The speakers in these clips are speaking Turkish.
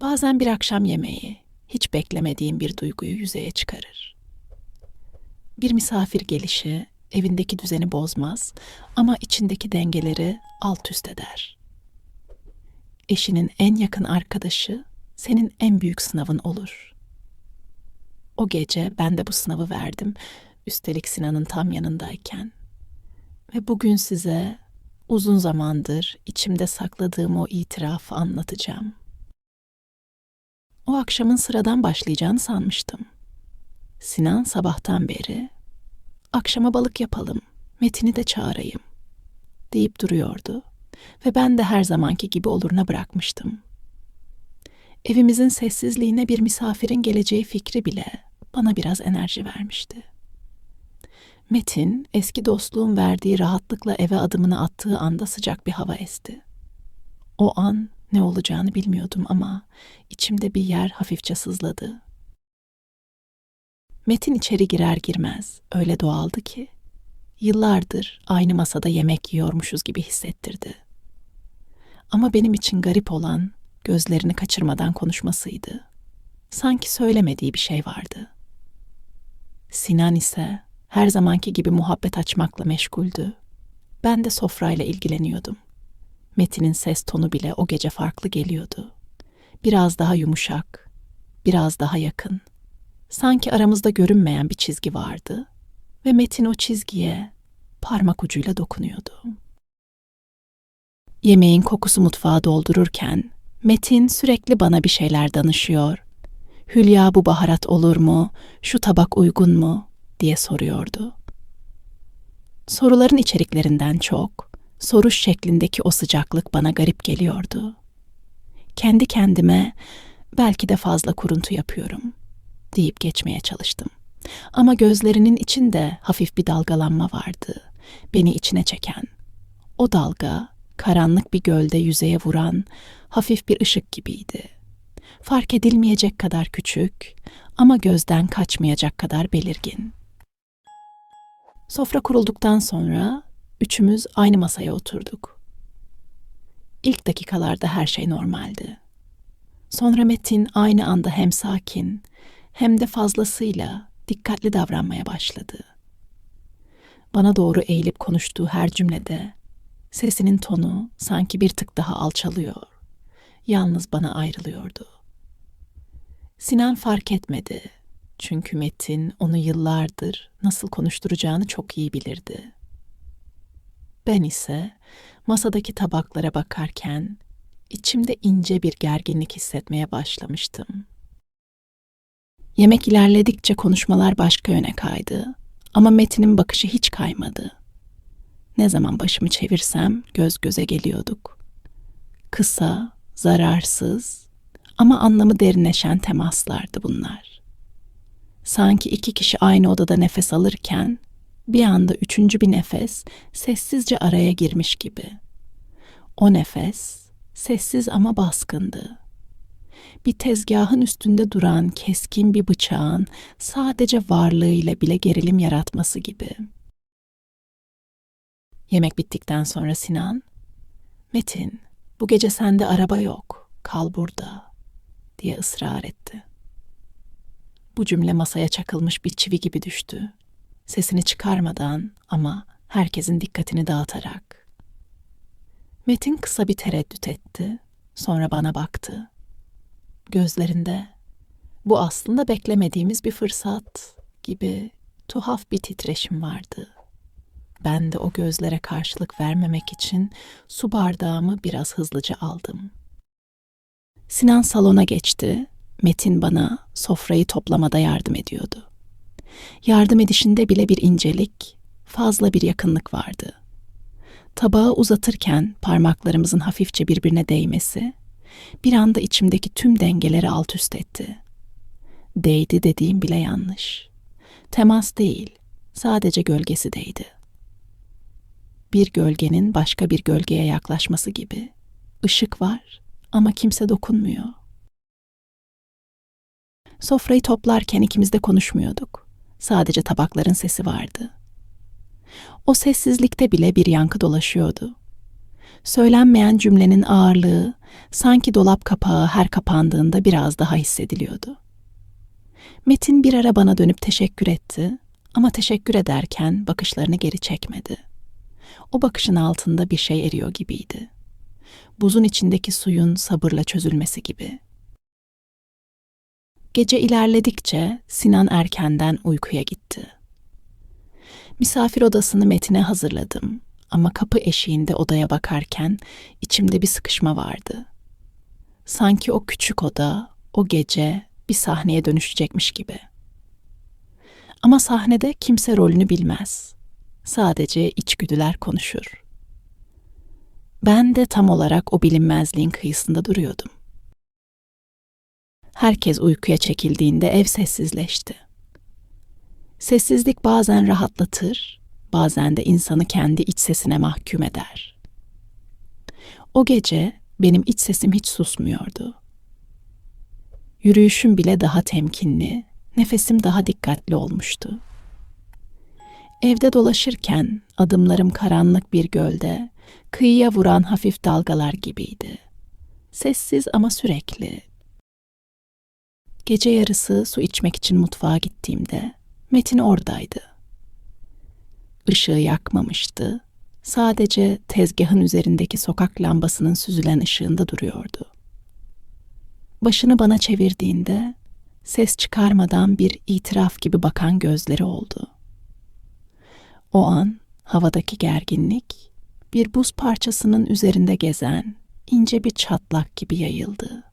Bazen bir akşam yemeği hiç beklemediğim bir duyguyu yüzeye çıkarır. Bir misafir gelişi evindeki düzeni bozmaz ama içindeki dengeleri alt üst eder. Eşinin en yakın arkadaşı senin en büyük sınavın olur. O gece ben de bu sınavı verdim. Üstelik Sinan'ın tam yanındayken. Ve bugün size uzun zamandır içimde sakladığım o itirafı anlatacağım. O akşamın sıradan başlayacağını sanmıştım. Sinan sabahtan beri akşama balık yapalım, Metin'i de çağırayım deyip duruyordu ve ben de her zamanki gibi oluruna bırakmıştım. Evimizin sessizliğine bir misafirin geleceği fikri bile bana biraz enerji vermişti. Metin, eski dostluğun verdiği rahatlıkla eve adımını attığı anda sıcak bir hava esti. O an ne olacağını bilmiyordum ama içimde bir yer hafifçe sızladı. Metin içeri girer girmez öyle doğaldı ki yıllardır aynı masada yemek yiyormuşuz gibi hissettirdi. Ama benim için garip olan gözlerini kaçırmadan konuşmasıydı. Sanki söylemediği bir şey vardı. Sinan ise her zamanki gibi muhabbet açmakla meşguldü. Ben de sofrayla ilgileniyordum. Metin'in ses tonu bile o gece farklı geliyordu. Biraz daha yumuşak, biraz daha yakın. Sanki aramızda görünmeyen bir çizgi vardı ve Metin o çizgiye parmak ucuyla dokunuyordu. Yemeğin kokusu mutfağı doldururken Metin sürekli bana bir şeyler danışıyor. Hülya bu baharat olur mu? Şu tabak uygun mu? diye soruyordu. Soruların içeriklerinden çok, soruş şeklindeki o sıcaklık bana garip geliyordu. Kendi kendime belki de fazla kuruntu yapıyorum deyip geçmeye çalıştım. Ama gözlerinin içinde hafif bir dalgalanma vardı. Beni içine çeken. O dalga karanlık bir gölde yüzeye vuran hafif bir ışık gibiydi. Fark edilmeyecek kadar küçük ama gözden kaçmayacak kadar belirgin. Sofra kurulduktan sonra üçümüz aynı masaya oturduk. İlk dakikalarda her şey normaldi. Sonra Metin aynı anda hem sakin hem de fazlasıyla dikkatli davranmaya başladı. Bana doğru eğilip konuştuğu her cümlede sesinin tonu sanki bir tık daha alçalıyor. Yalnız bana ayrılıyordu. Sinan fark etmedi. Çünkü Metin onu yıllardır nasıl konuşturacağını çok iyi bilirdi. Ben ise masadaki tabaklara bakarken içimde ince bir gerginlik hissetmeye başlamıştım. Yemek ilerledikçe konuşmalar başka yöne kaydı ama Metin'in bakışı hiç kaymadı. Ne zaman başımı çevirsem göz göze geliyorduk. Kısa, zararsız ama anlamı derinleşen temaslardı bunlar. Sanki iki kişi aynı odada nefes alırken bir anda üçüncü bir nefes sessizce araya girmiş gibi. O nefes sessiz ama baskındı. Bir tezgahın üstünde duran keskin bir bıçağın sadece varlığıyla bile gerilim yaratması gibi. Yemek bittikten sonra Sinan, Metin, bu gece sende araba yok, kal burada, diye ısrar etti. Bu cümle masaya çakılmış bir çivi gibi düştü. Sesini çıkarmadan ama herkesin dikkatini dağıtarak. Metin kısa bir tereddüt etti, sonra bana baktı. Gözlerinde bu aslında beklemediğimiz bir fırsat gibi tuhaf bir titreşim vardı. Ben de o gözlere karşılık vermemek için su bardağımı biraz hızlıca aldım. Sinan salona geçti. Metin bana sofrayı toplamada yardım ediyordu. Yardım edişinde bile bir incelik, fazla bir yakınlık vardı. Tabağı uzatırken parmaklarımızın hafifçe birbirine değmesi, bir anda içimdeki tüm dengeleri alt üst etti. Değdi dediğim bile yanlış. Temas değil, sadece gölgesi değdi. Bir gölgenin başka bir gölgeye yaklaşması gibi. Işık var ama kimse dokunmuyor. Sofrayı toplarken ikimiz de konuşmuyorduk. Sadece tabakların sesi vardı. O sessizlikte bile bir yankı dolaşıyordu. Söylenmeyen cümlenin ağırlığı sanki dolap kapağı her kapandığında biraz daha hissediliyordu. Metin bir ara bana dönüp teşekkür etti ama teşekkür ederken bakışlarını geri çekmedi. O bakışın altında bir şey eriyor gibiydi. Buzun içindeki suyun sabırla çözülmesi gibi. Gece ilerledikçe Sinan erkenden uykuya gitti. Misafir odasını Metin'e hazırladım ama kapı eşiğinde odaya bakarken içimde bir sıkışma vardı. Sanki o küçük oda o gece bir sahneye dönüşecekmiş gibi. Ama sahnede kimse rolünü bilmez. Sadece içgüdüler konuşur. Ben de tam olarak o bilinmezliğin kıyısında duruyordum. Herkes uykuya çekildiğinde ev sessizleşti. Sessizlik bazen rahatlatır, bazen de insanı kendi iç sesine mahkum eder. O gece benim iç sesim hiç susmuyordu. Yürüyüşüm bile daha temkinli, nefesim daha dikkatli olmuştu. Evde dolaşırken adımlarım karanlık bir gölde, kıyıya vuran hafif dalgalar gibiydi. Sessiz ama sürekli. Gece yarısı su içmek için mutfağa gittiğimde Metin oradaydı. Işığı yakmamıştı. Sadece tezgahın üzerindeki sokak lambasının süzülen ışığında duruyordu. Başını bana çevirdiğinde ses çıkarmadan bir itiraf gibi bakan gözleri oldu. O an havadaki gerginlik bir buz parçasının üzerinde gezen ince bir çatlak gibi yayıldı.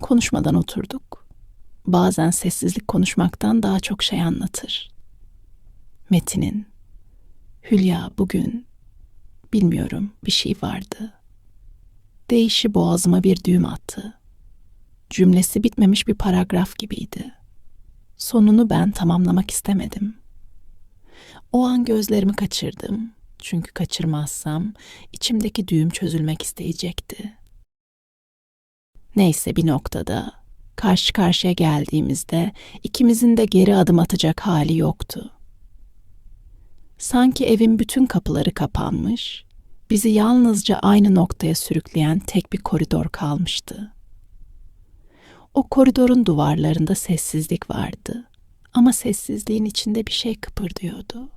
Konuşmadan oturduk. Bazen sessizlik konuşmaktan daha çok şey anlatır. Metin'in Hülya bugün bilmiyorum bir şey vardı. Değişi boğazıma bir düğüm attı. Cümlesi bitmemiş bir paragraf gibiydi. Sonunu ben tamamlamak istemedim. O an gözlerimi kaçırdım. Çünkü kaçırmazsam içimdeki düğüm çözülmek isteyecekti. Neyse bir noktada karşı karşıya geldiğimizde ikimizin de geri adım atacak hali yoktu. Sanki evin bütün kapıları kapanmış, bizi yalnızca aynı noktaya sürükleyen tek bir koridor kalmıştı. O koridorun duvarlarında sessizlik vardı ama sessizliğin içinde bir şey kıpırdıyordu.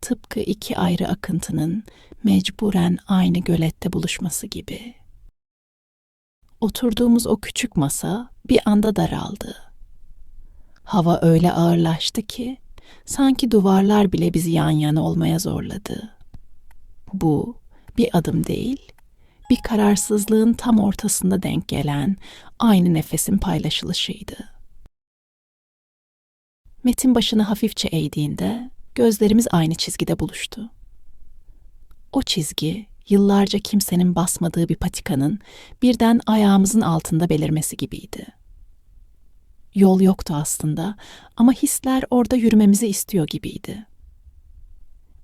Tıpkı iki ayrı akıntının mecburen aynı gölette buluşması gibi. Oturduğumuz o küçük masa bir anda daraldı. Hava öyle ağırlaştı ki sanki duvarlar bile bizi yan yana olmaya zorladı. Bu bir adım değil, bir kararsızlığın tam ortasında denk gelen aynı nefesin paylaşılışıydı. Metin başını hafifçe eğdiğinde gözlerimiz aynı çizgide buluştu. O çizgi yıllarca kimsenin basmadığı bir patikanın birden ayağımızın altında belirmesi gibiydi. Yol yoktu aslında ama hisler orada yürümemizi istiyor gibiydi.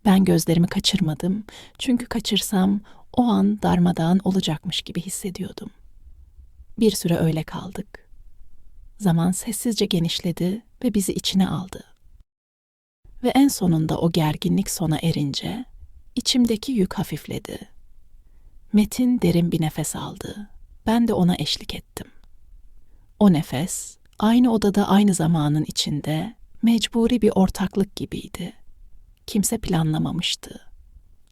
Ben gözlerimi kaçırmadım çünkü kaçırsam o an darmadağın olacakmış gibi hissediyordum. Bir süre öyle kaldık. Zaman sessizce genişledi ve bizi içine aldı. Ve en sonunda o gerginlik sona erince içimdeki yük hafifledi. Metin derin bir nefes aldı. Ben de ona eşlik ettim. O nefes aynı odada aynı zamanın içinde mecburi bir ortaklık gibiydi. Kimse planlamamıştı.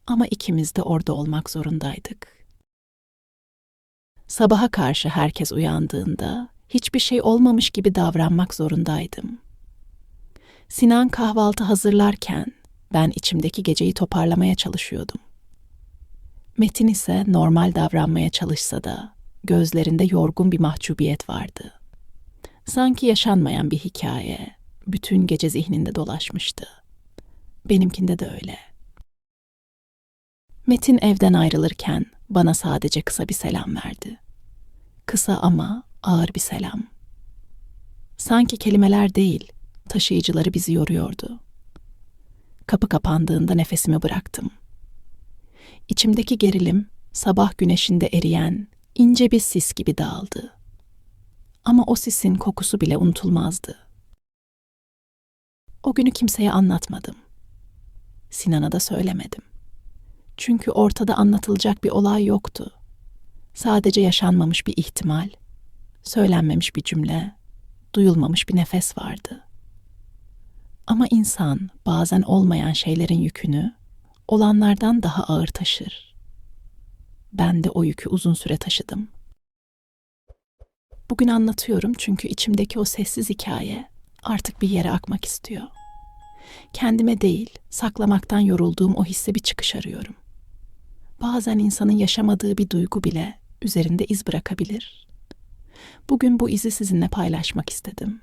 Ama ikimiz de orada olmak zorundaydık. Sabaha karşı herkes uyandığında hiçbir şey olmamış gibi davranmak zorundaydım. Sinan kahvaltı hazırlarken ben içimdeki geceyi toparlamaya çalışıyordum. Metin ise normal davranmaya çalışsa da gözlerinde yorgun bir mahcubiyet vardı. Sanki yaşanmayan bir hikaye bütün gece zihninde dolaşmıştı. Benimkinde de öyle. Metin evden ayrılırken bana sadece kısa bir selam verdi. Kısa ama ağır bir selam. Sanki kelimeler değil, taşıyıcıları bizi yoruyordu. Kapı kapandığında nefesimi bıraktım. İçimdeki gerilim sabah güneşinde eriyen ince bir sis gibi dağıldı. Ama o sisin kokusu bile unutulmazdı. O günü kimseye anlatmadım. Sinan'a da söylemedim. Çünkü ortada anlatılacak bir olay yoktu. Sadece yaşanmamış bir ihtimal, söylenmemiş bir cümle, duyulmamış bir nefes vardı. Ama insan bazen olmayan şeylerin yükünü olanlardan daha ağır taşır. Ben de o yükü uzun süre taşıdım. Bugün anlatıyorum çünkü içimdeki o sessiz hikaye artık bir yere akmak istiyor. Kendime değil, saklamaktan yorulduğum o hisse bir çıkış arıyorum. Bazen insanın yaşamadığı bir duygu bile üzerinde iz bırakabilir. Bugün bu izi sizinle paylaşmak istedim.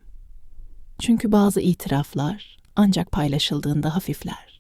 Çünkü bazı itiraflar ancak paylaşıldığında hafifler.